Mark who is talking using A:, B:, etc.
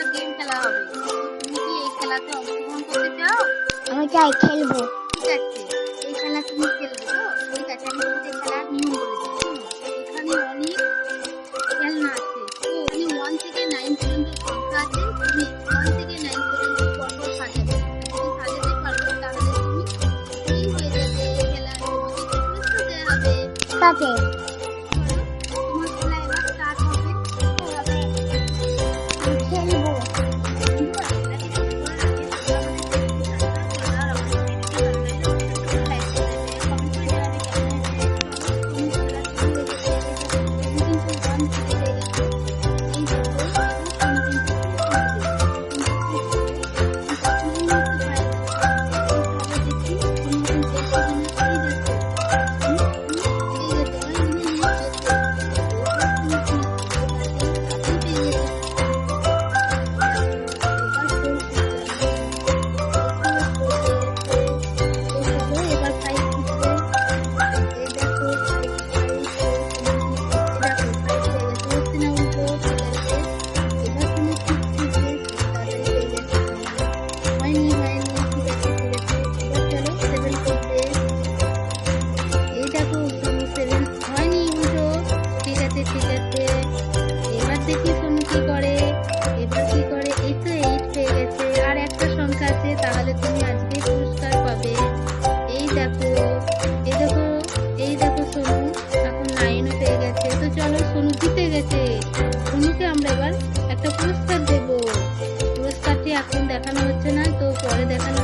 A: একটা গেম খেলা হবে। তুমি কি এই খেলাতে অংশগ্রহণ করতে চাও?
B: আমি চাই খেলব।
A: ঠিক আছে। এই খেলা তুমি খেলবে তো? ঠিক আছে আমি তোমাকে খেলার নিয়ম বলে শোনো এখানে অনেক খেলনা আছে। তো ওয়ান থেকে নাইন পর্যন্ত সংখ্যা আছে। তুমি ওয়ান থেকে নাইন পর্যন্ত পরপর সাজাবে। যদি সাজাতে পারো তাহলে তুমি এই হয়ে যাবে। খেলা তোমাকে পুরস্কার দেওয়া হবে।
B: তাতে
A: তোমার
B: দেখি সোনু কি করে এবার কি করে, এই তো এইট হয়ে গেছে। আর একটা সংখ্যা আছে, তাহলে তুমি আজকে পুরস্কার পাবে। এই দেখো এই দেখো এই দেখো সোনু, এখন নাইনও পেয়ে গেছে। তো চলো সোনু জিতে গেছে। সোনুকে আমরা এবার একটা পুরস্কার দেবো। পুরস্কারটি এখন দেখানো হচ্ছে না, তো পরে দেখানো